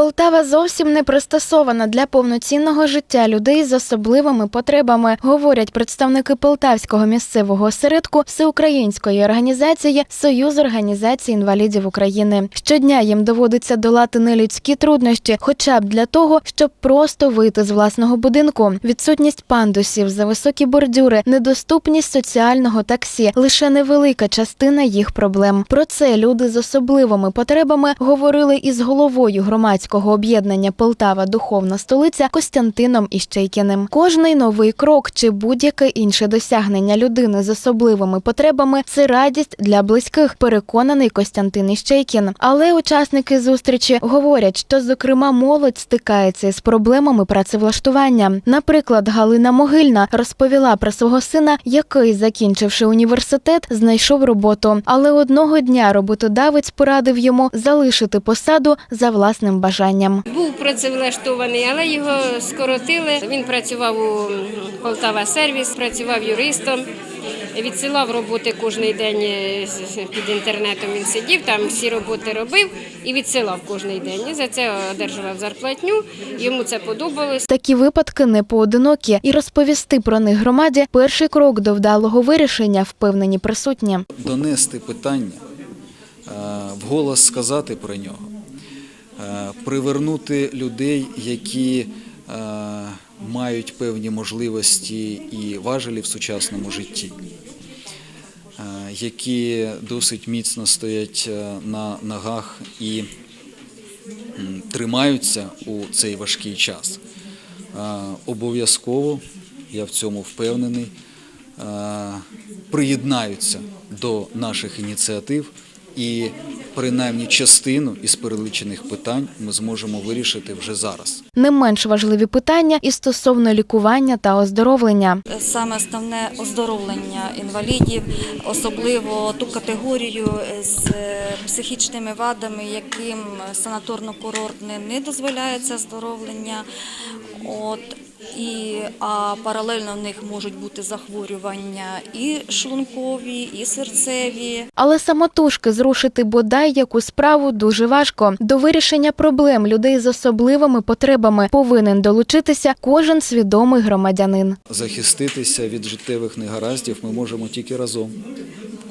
Полтава зовсім не пристосована для повноцінного життя людей з особливими потребами, говорять представники полтавського місцевого осередку всеукраїнської організації Союз організацій інвалідів України. Щодня їм доводиться долати нелюдські труднощі, хоча б для того, щоб просто вийти з власного будинку. Відсутність пандусів, зависокі бордюри, недоступність соціального таксі лише невелика частина їх проблем. Про це люди з особливими потребами говорили із головою громадського об'єднання Полтава Духовна столиця Костянтином Іщейкіним. Кожний новий крок чи будь-яке інше досягнення людини з особливими потребами це радість для близьких, переконаний Костянтин Іщейкін. Але учасники зустрічі говорять, що зокрема молодь стикається із проблемами працевлаштування. Наприклад, Галина Могильна розповіла про свого сина, який, закінчивши університет, знайшов роботу. Але одного дня роботодавець порадив йому залишити посаду за власним бажанням. Був працевлаштований, але його скоротили. Він працював у Полтава сервіс, працював юристом, відсилав роботи кожен день е, під інтернетом. Він сидів, там всі роботи робив і відсилав кожен день. І за це одержував зарплатню. Йому це подобалось. Такі випадки не поодинокі, і розповісти про них громаді перший крок до вдалого вирішення, впевнені присутні. донести питання, е, вголос сказати про нього, привернути людей, які е, мають певні можливості і важелі в сучасному житті, е, які досить міцно стоять е, на ногах і тримаються у цей важкий час. Е, Обов'язково, я в цьому впевнений, е, приєднаються до наших ініціатив і принаймні частину із перелічених питань ми зможемо вирішити вже зараз. Не менш важливі питання і стосовно лікування та оздоровлення. Саме основне оздоровлення інвалідів, особливо ту категорію з е, психічними вадами, яким санаторно-курортне не дозволяється оздоровлення. От, і, а паралельно в них можуть бути захворювання і шлункові, і серцеві. Але самотужки зрушити бодай яку справу дуже важко. До вирішення проблем людей з особливими потребами повинен долучитися кожен свідомий громадянин. Захиститися від життєвих негараздів ми можемо тільки разом.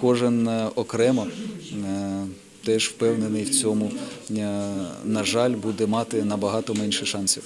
Кожен е, окремо е, теж впевнений в цьому, е, на жаль, буде мати набагато менше шансів.